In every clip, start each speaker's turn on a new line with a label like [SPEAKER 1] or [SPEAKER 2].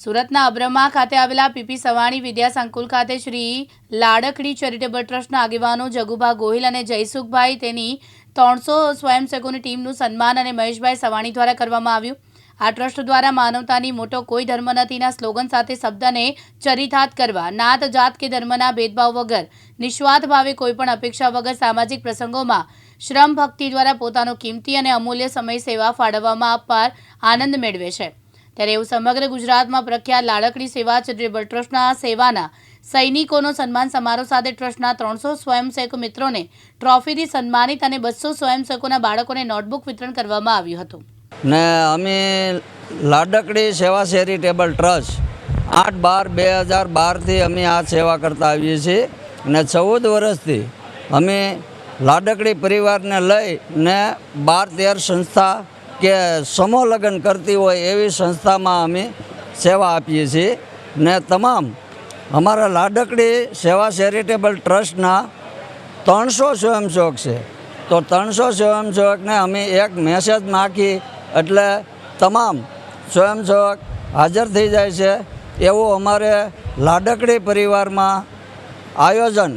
[SPEAKER 1] સુરતના અબ્રમા ખાતે આવેલા પીપી સવાણી વિદ્યા સંકુલ ખાતે શ્રી લાડકડી ચેરિટેબલ ટ્રસ્ટના આગેવાનો જગુભા ગોહિલ અને જયસુખભાઈ તેની ત્રણસો સ્વયંસેવકોની ટીમનું સન્માન અને મહેશભાઈ સવાણી દ્વારા કરવામાં આવ્યું. આ ટ્રસ્ટ દ્વારા માનવતાની મોટો કોઈ ધર્મ નથીના સ્લોગન સાથે શબ્દને ચરિતાર્થ કરવા, નાત જાત કે ધર્મના ભેદભાવ વગર, નિસ્વાર્થ ભાવે કોઈપણ અપેક્ષા વગર સામાજિક પ્રસંગોમાં શ્રમ ભક્તિ દ્વારા પોતાનો કિંમતી અને અમૂલ્ય સમય સેવા ફાળવવામાં અપાર આનંદ મેળવે છે. ત્યારે એવું સમગ્ર ગુજરાતમાં પ્રખ્યાત લાડકડી સેવા ચેરિટેબલ ટ્રસ્ટના સેવાના સૈનિકોનો સન્માન સમારોહ સાથે ટ્રસ્ટના ત્રણસો સ્વયંસેવક મિત્રોને ટ્રોફીથી સન્માનિત અને બસો સ્વયંસેવકોના બાળકોને નોટબુક વિતરણ કરવામાં આવ્યું હતું.
[SPEAKER 2] ને અમે લાડકડી સેવા ચેરિટેબલ ટ્રસ્ટ આઠ બાર બે હજાર બારથી અમે આ સેવા કરતા આવીએ છીએ ને ચૌદ વર્ષથી અમે લાડકડી પરિવારને લઈ ને બાર તેર સંસ્થા કે સમૂહ લગ્ન કરતી હોય એવી સંસ્થામાં અમે સેવા આપીએ છીએ. ને તમામ અમારા લાડકડી સેવા ચેરિટેબલ ટ્રસ્ટના ત્રણસો સ્વયંસેવક છે. તો ત્રણસો સ્વયંસેવકને અમે એક મેસેજ નાખી એટલે તમામ સ્વયંસેવક હાજર થઈ જાય છે. એવું અમારે લાડકડી પરિવારમાં આયોજન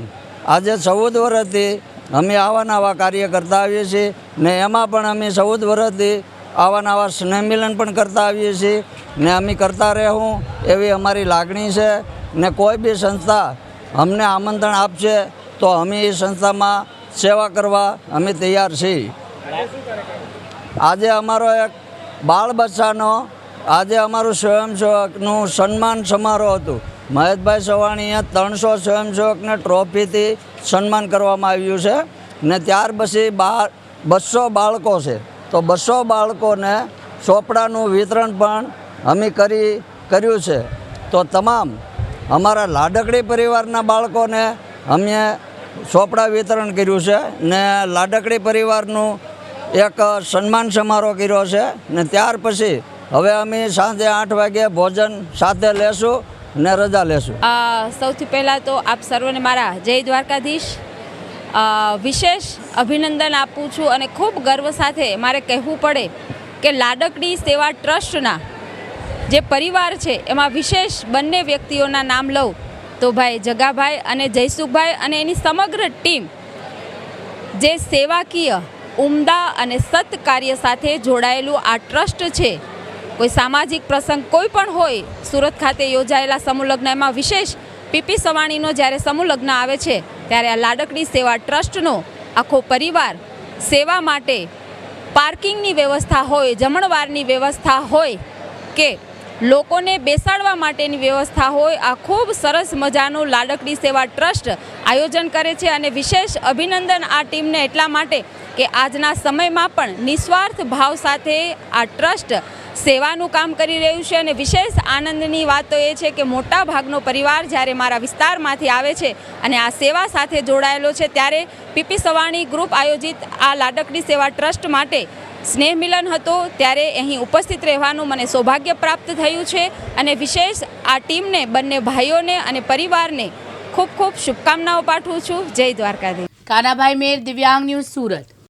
[SPEAKER 2] આજે ચૌદ વર્ષથી અમે આવા નવા કાર્ય કરતા આવીએ છીએ. ને એમાં પણ અમે ચૌદ વર્ષથી આવા નવા સ્નેહ મિલન પણ કરતા આવીએ છીએ. ને અમે કરતા રહેવું, એવી અમારી લાગણી છે. ને કોઈ બી સંસ્થા અમને આમંત્રણ આપશે, તો અમે એ સંસ્થામાં સેવા કરવા અમે તૈયાર છીએ. આજે અમારો એક બાળ બચ્ચાનો, આજે અમારું સ્વયંસેવકનું સન્માન સમારોહ હતું. મહેશભાઈ સવાણીએ ત્રણસો સ્વયંસેવકને ટ્રોફીથી સન્માન કરવામાં આવ્યું છે. ને ત્યાર પછી બા બસો બાળકો છે. તો બસો બાળકોને ચોપડાનું વિતરણ પણ અમે કરી, કર્યું છે. તો તમામ અમારા લાડકડી પરિવારના બાળકોને અમે ચોપડા વિતરણ કર્યું છે ને લાડકડી પરિવારનું એક સન્માન સમારોહ કર્યો છે ને ત્યાર પછી હવે અમે સાંજે આઠ વાગે ભોજન સાથે લેશું ને રજા લેશું.
[SPEAKER 3] સૌથી પહેલાં તો આપ સર્વને મારા જય દ્વારકાધીશ. વિશેષ અભિનંદન આપું છું અને ખૂબ ગર્વ સાથે મારે કહેવું પડે કે લાડકડી સેવા ટ્રસ્ટના જે પરિવાર છે, એમાં વિશેષ બંને વ્યક્તિઓના નામ લઉં તો ભાઈ જગાભાઈ અને જયસુખભાઈ અને એની સમગ્ર ટીમ જે સેવાકીય, ઉમદા અને સત કાર્ય સાથે જોડાયેલું આ ટ્રસ્ટ છે. કોઈ સામાજિક પ્રસંગ કોઈ પણ હોય, સુરત ખાતે યોજાયેલા સમૂહ લગ્ન એમાં વિશેષ પીપી સવાણીનો જ્યારે સમૂહ લગ્ન આવે છે, ત્યારે આ લાડકડી સેવા ટ્રસ્ટનો આખો પરિવાર સેવા માટે પાર્કિંગની વ્યવસ્થા હોય, જમણવારની વ્યવસ્થા હોય કે લોકોને બેસાડવા માટેની વ્યવસ્થા હોય, આ ખૂબ સરસ મજાનું લાડકડી સેવા ટ્રસ્ટ આયોજન કરે છે અને વિશેષ અભિનંદન આ ટીમને એટલા માટે કે આજના સમયમાં પણ નિસ્વાર્થ ભાવ સાથે આ ટ્રસ્ટ સેવાનું કામ કરી રહ્યું છે અને વિશેષ આનંદની વાત તો એ છે કે મોટા ભાગનો પરિવાર જ્યારે મારા વિસ્તારમાંથી આવે છે અને આ સેવા સાથે જોડાયેલો છે, ત્યારે પીપી સવાણી ગ્રુપ આયોજિત આ લાડકડી સેવા ટ્રસ્ટ માટે સ્નેહ મિલન હતો. ત્યારે અહીં ઉપસ્થિત રહેવાનું મને સૌભાગ્ય પ્રાપ્ત થયું છે અને વિશેષ આ ટીમને બંને ભાઈઓને અને પરિવારને ખૂબ ખૂબ શુભકામનાઓ પાઠવું છું. જય દ્વારકાધીશ.
[SPEAKER 1] કાનાભાઈ મેર, દિવ્યાંગ ન્યૂઝ સુરત.